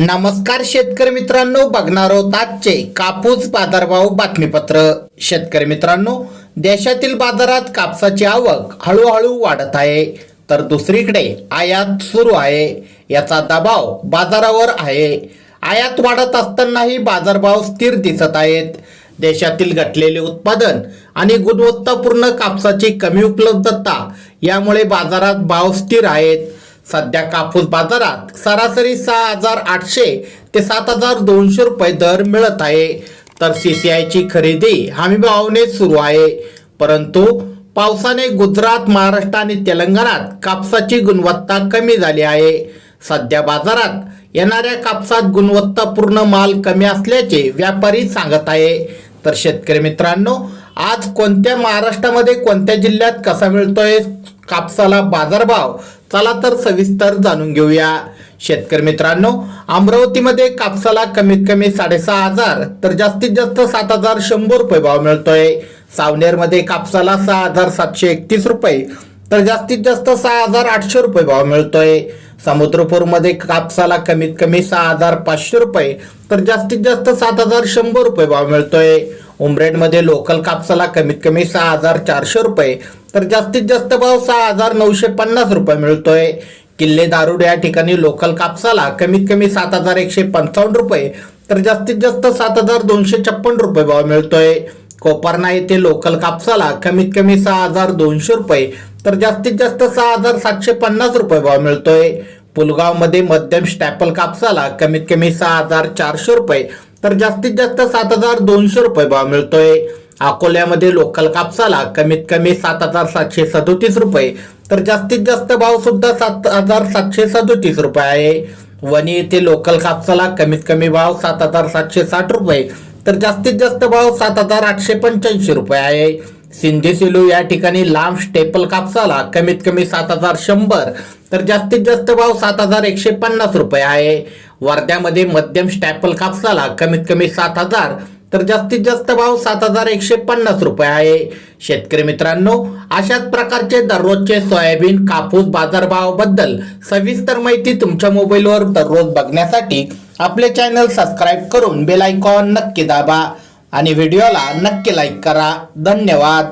नमस्कार शेतकरी मित्रांनो बघणार आहोत आजचे कापूस बाजारभाव बातमीपत्र. शेतकरी मित्रांनो देशातील बाजारात कापसाची आवक हळूहळू वाढत आहे. तर दुसरीकडे आयात सुरू आहे. याचा दबाव बाजारावर आहे. आयात वाढत असतानाही बाजारभाव स्थिर दिसत आहेत. देशातील घटलेले उत्पादन आणि गुणवत्तापूर्ण कापसाची कमी उपलब्धता यामुळे बाजारात भाव स्थिर आहेत. सध्या कापूस बाजारात सरासरी सहा हजार आठशे ते सात हजार दोनशे रुपये दर मिळत आहे. तर सीसीआयची खरेदी हमी भावाने सुरू आहे. परंतु पावसाने गुजरात महाराष्ट्र आणि तेलंगणात कापसाची गुणवत्ता कमी झाली आहे. सध्या बाजारात येणाऱ्या कापसात गुणवत्तापूर्ण माल कमी असल्याचे व्यापारी सांगत आहे. तर शेतकरी मित्रांनो आज कोणत्या महाराष्ट्रामध्ये कोणत्या जिल्ह्यात कसा मिळतोय? कापसाला बाजारभाव चला तर सविस्तर जाणून घेऊया. शेतकरी मित्रांनो अमरावतीमध्ये कापसाला कमीत कमी साडेसहा हजार तर जास्तीत जास्त सात हजार शंभर रुपये भाव मिळतोय. सावनेरमध्ये कापसाला सहा हजार सातशे एकतीस रुपये तर जास्तीत जास्त सहा हजार आठशे रुपये भाव मिळतोय. समुद्रपूरमध्ये कापसाला कमीत कमी सहा हजार पाचशे रुपये तर जास्तीत जास्त सात हजार शंभर रुपये भाव मिळतोय. उमरेडमध्ये लोकल कापसाला कमीत कमी सहा हजार चारशे रुपये तर जास्तीत जास्त भाव सहा हजार नऊशे पन्नास रुपये मिळतोय. किल्ले दारुड या ठिकाणी लोकल कापसाला कमीत कमी सात हजार एकशे पंचावन्न रुपये तर जास्तीत जास्त सात हजार दोनशे छप्पन रुपये भाव मिळतोय. कोपरना येथे लोकल कापसाला कमीत कमी सहा हजार दोनशे रुपये तर जास्तीत जास्त सहा हजार सातशे पन्नास रुपये भाव मिळतोय. पुलगावमध्ये मध्यम स्टॅपल कापसाला कमीत कमी सहा हजार चारशे रुपये तर जास्तीत जास्त सात हजार दोनशे रुपये भाव मिळतोय. अकोल्यामध्ये लोकल कापसाला कमीत कमी सात हजार सातशे सदोतीस रुपये. तर जास्तीत जास्त भाव सुद्धा सात हजार सातशे सदोतीस रुपये आहे. वणी येथे लोकल कापसाला कमीत कमी भाव सात हजार सातशे साठ रुपये. तर जास्तीत जास्त भाव सात हजार आठशे पंच्याऐंशी रुपये आहे. सिंधी सिलू या ठिकाणी लांब स्टेपल कापसाला कमीत कमी सात हजार शंभर तर जास्तीत जास्त भाव सात हजार एकशे पन्नास रुपये आहे. वर्ध्यामध्ये मध्यम स्टॅपल कापसाला कमीत कमी सात हजार तर जास्तीत जास्त भाव सात हजार एकशे पन्नास रुपये आहे. शेतकरी मित्रांनो अशाच प्रकारचे दररोजचे सोयाबीन कापूस बाजारभावाबद्दल सविस्तर माहिती तुमच्या मोबाईलवर दररोज बघण्यासाठी आपले चॅनल सबस्क्राईब करून बेल आयकॉन नक्की दाबा. आणि व्हिडिओला नक्की लाईक करा. धन्यवाद.